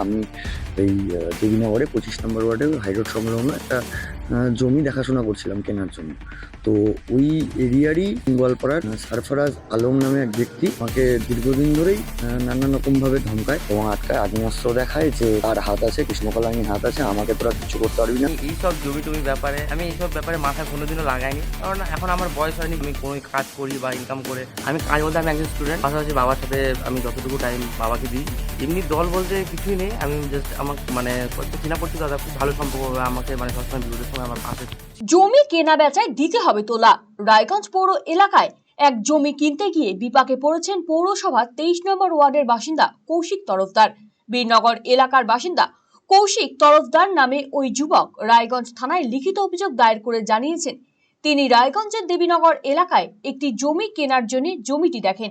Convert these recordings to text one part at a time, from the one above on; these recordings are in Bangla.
আমি এই দুদিন ওয়ার্ডে পঁচিশ নম্বর ওয়ার্ডে হাইরোড সংলগ্ন একটা জমি দেখাশোনা করছিলাম, কেনার জন্য। তো ওই এরিয়ারই গোয়ালপাড়ার সারফারাজ আলম নামে এক ব্যক্তি আমাকে দীর্ঘদিন ধরেই নানান রকমভাবে ধমকায় এবং আটকায় আগ্নেয়াস্ত্র দেখায় যে তার হাত আছে, কৃষ্ণকলাঙ্গির হাত আছে, আমাকে তোরা কিছু করতে পারবি না। এইসব জমি টমি ব্যাপারে, আমি এইসব ব্যাপারে মাথা কোনোদিনও লাগাইনি। কারণ এখন আমার বয়স হয়নি, আমি কোনো কাজ করি বা ইনকাম করে। আমি কাজ বলতে আমি একজন স্টুডেন্ট পাশাপাশি বাবার সাথে আমি যতটুকু টাইম বাবাকে দিই। এমনি দল বলতে কিছুই নেই, আমি জাস্ট আমার মানে চেনা পড়ছি দাদা, খুব ভালো সম্পর্ক আমাকে মানে সবসময় বিরোধের সময় জমি কেনা বেচায় দিতে হবে তোলা। রায়গঞ্জ পৌর এলাকায় এক জমি কিনতে গিয়ে বিপাকে পড়েছেন পৌরসভার তেইশ নম্বর ওয়ার্ডের বাসিন্দা কৌশিক তরফদার। বীরনগর এলাকার বাসিন্দা কৌশিক তরফদার নামে ওই যুবক রায়গঞ্জ থানায় লিখিত অভিযোগ দায়ের করে জানিয়েছেন। তিনি রায়গঞ্জের দেবীনগর এলাকায় একটি জমি কেনার জন্য জমিটি দেখেন।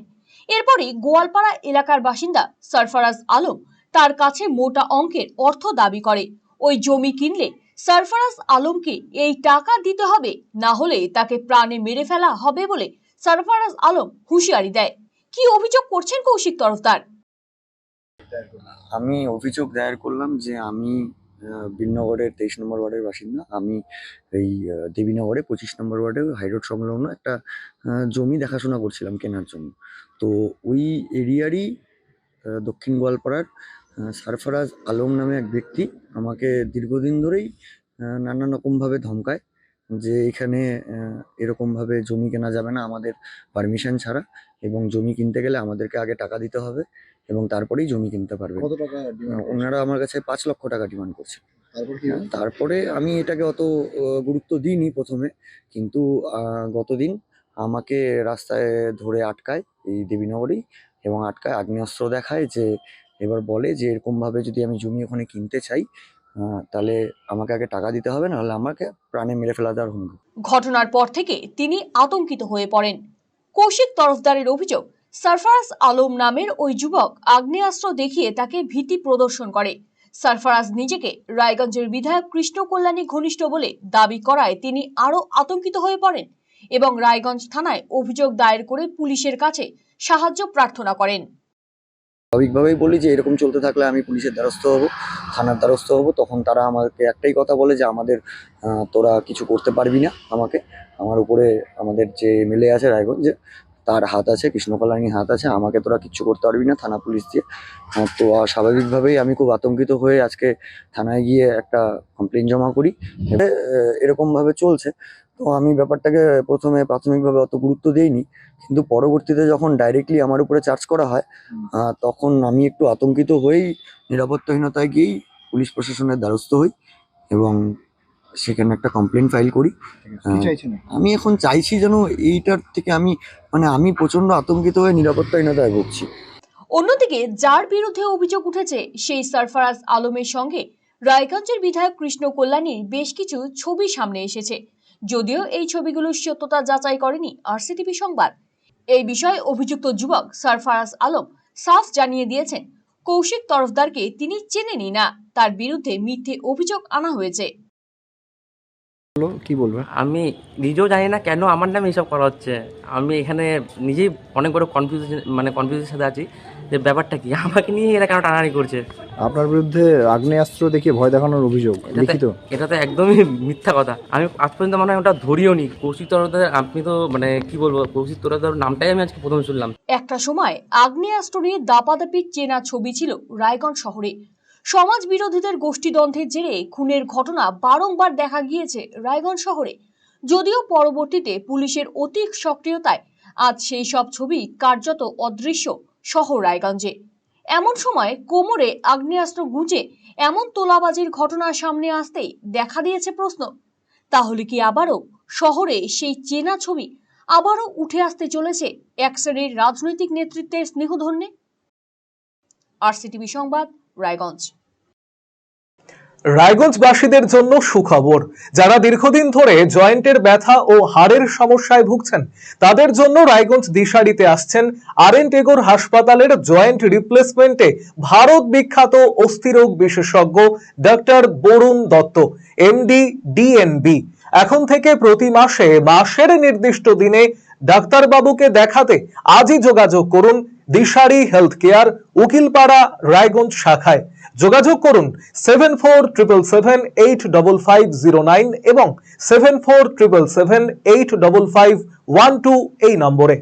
এরপরই গোয়ালপাড়া এলাকার বাসিন্দা সরফরাজ আলম তার কাছে মোটা অঙ্কের অর্থ দাবি করে। ওই জমি কিনলে সরফরাজ আলমকে এই টাকা দিতে হবে না হলে তাকে প্রাণে মেরে ফেলা হবে বলে সরফরাজ আলম হুঁশিয়ারি দেয়। কি অভিযোগ করছেন কৌশিক তরফদার? আমি অভিযোগ দায়ের করলাম যে আমি আহ, বীরনগরের তেইশ নম্বর ওয়ার্ডের বাসিন্দা। আমি এই দেবীনগরে পঁচিশ নম্বর ওয়ার্ডে হাইরোড সংলগ্ন একটা জমি দেখাশোনা করছিলাম কেনার জন্য। তো ওই এরিয়ারই দক্ষিণ গোয়ালপাড়ার সারফারাজ আলম নামে এক ব্যক্তি আমাকে দীর্ঘদিন ধরেই নানান রকমভাবে ধমকায় যে এখানে এরকমভাবে জমি কেনা যাবে না আমাদের পারমিশন ছাড়া এবং জমি কিনতে গেলে আমাদেরকে আগে টাকা দিতে হবে এবং তারপরেই জমি কিনতে পারবে। কত টাকা ওনারা আমার কাছে পাঁচ লক্ষ টাকা ডিমান্ড করছে? তারপরে আমি এটাকে অত গুরুত্ব দিইনি প্রথমে কিন্তু গতদিন আমাকে রাস্তায় ধরে আটকায় এই দেবীনগরেই এবং আটকায় আগ্নেয়াস্ত্র দেখায় যে এবার বলে যে, এরকমভাবে যদি আমি জমি ওখানে কিনতে চাই তাহলে আমাকে আগে টাকা দিতে হবে, নাহলে আমাকে প্রাণে মেরে ফেলা দেওয়ার হুমকি। ঘটনার পর থেকে তিনি আতঙ্কিত হয়ে পড়েন। কৌশিক তরফদারের অভিযোগ, সরফরাজ আলম নামের ওই যুবক আগ্নেয়াস্ত্র দেখিয়ে তাকে ভীতি প্রদর্শন করে। সরফরাজ নিজেকে রায়গঞ্জের বিধায়ক কৃষ্ণ কল্যাণী ঘনিষ্ঠ বলে দাবি করায় তিনি আরও আতঙ্কিত হয়ে পড়েন এবং রায়গঞ্জ থানায় অভিযোগ দায়ের করে পুলিশের কাছে সাহায্য প্রার্থনা করেন। স্বাভাবিকভাবেই বলি যে এরকম চলতে থাকলে আমি পুলিশের দ্বারস্থ হব, থানার দ্বারস্থ হব। তখন তারা আমাকে একটাই কথা বলে যে আমাদের তোরা কিছু করতে পারবি না আমাকে। আমার উপরে আমাদের যে এমএলএ আছে রায়গঞ্জে তার হাত আছে কৃষ্ণকল্যাণী হাত আছে, আমাকে তোরা কিচ্ছু করতে পারবি না থানা পুলিশ দিয়ে। তো স্বাভাবিকভাবেই আমি খুব আতঙ্কিত হয়ে আজকে থানায় গিয়ে একটা কমপ্লেন জমা করি। এরকমভাবে চলছে। তো আমি ব্যাপারটাকে প্রথমে প্রাথমিকভাবে অত গুরুত্ব দিইনি, কিন্তু পরবর্তীতে যখন ডাইরেক্টলি আমার উপরে চার্জ করা হয় তখন আমি একটু আতঙ্কিত হয়েই, নিরাপত্তাহীনতায় গিয়েই পুলিশ প্রশাসনের দ্বারস্থ হই এবং সেখানে একটা কমপ্লেন ফাইল করি। হ্যাঁ। চাইছেন আমি এখন চাইছি যেন এইটার থেকে আমি মানে আমি প্রচণ্ড আতঙ্কিত হয়ে নিরাপত্তাহীনতায় ভুগছি। অন্যদিকে যার বিরুদ্ধে অভিযোগ উঠেছে সেই সরফরাজ আলমের সঙ্গে। রায়গঞ্জের বিধায়ক কৃষ্ণ কল্যাণীর বেশ কিছু ছবি সামনে এসেছে। যদিও এই ছবিগুলোর সত্যতা যাচাই করেনি আরসিটিভি সংবাদ। এই বিষয়ে অভিযুক্ত যুবক সরফরাজ আলম সাফ জানিয়ে দিয়েছেন কৌশিক তরফদারকে তিনি চেনেনই না। তার বিরুদ্ধে মিথ্যে অভিযোগ আনা হয়েছে। কি বলবে? আমি নিজেও জানি না কেন আমার নামে এইসব করা হচ্ছে। আমি এখানে নিজেই অনেক বড় কনফিউজ মানে কনফিউজের সাথে আছি যে ব্যাপারটা কি? আমাকে নিয়ে এরা কেন টানাটানি করছে? আপনার বিরুদ্ধে আগ্নেয়াস্ত্র দেখিয়ে ভয় দেখানোর অভিযোগ লিখিত? এটা তো একদমই মিথ্যা কথা। আমি আজ পর্যন্ত মনে ওটা ধরিও নি। কৌশিক তরফদার আপনি তো মানে কি বলব কৌশিক তরফদার নামটাই আমি আজকে প্রথম শুনলাম। একটা সময় আগ্নেয়াস্ত্র নিয়ে দাপাদাপির চেনা ছবি ছিল রায়গঞ্জ শহরে। সমাজ বিরোধীদের গোষ্ঠীদ্বন্দ্বের জেরে খুনের ঘটনা বারংবার দেখা গিয়েছে রায়গঞ্জ শহরে। যদিও পরবর্তীতে পুলিশের অতি সক্রিয়তায় আজ সেই সব ছবি কার্যত অদৃশ্য শহর রায়গঞ্জে। এমন সময় কোমরে আগ্নেয়াস্ত্র গুঁজে এমন তোলাবাজির ঘটনা সামনে আসতেই দেখা দিয়েছে প্রশ্ন, তাহলে কি আবারও শহরে সেই চেনা ছবি আবারও উঠে আসতে চলেছে এক শ্রেণির রাজনৈতিক নেতৃত্বের স্নেহধন্যে? আরসিটিভি সংবাদ, রায়গঞ্জ। রায়গঞ্জবাসীদের জন্য সুখবর। যারা দীর্ঘদিন ধরে জয়েন্টের ব্যথা ও হাড়ের সমস্যায় ভুগছেন, তাদের জন্য রায়গঞ্জ দিশারিতে আসছেন আর এন টেগোর হাসপাতালের জয়েন্ট রিপ্লেসমেন্টে ভারত বিখ্যাত অস্থিরোগ বিশেষজ্ঞ doctor Barun Dutta, MD, DNB. এখন থেকে প্রতি মাসে মাসের নির্দিষ্ট দিনে ডাক্তারবাবুকে দেখাতে আজই যোগাযোগ করুন দিশারি হেলথ কেয়ার উকিলপাড়া রায়গঞ্জ শাখায়। যোগাযোগ করুন seven four triple seven eight double five zero nine এবং seven four triple seven eight double five one two এই নম্বরে।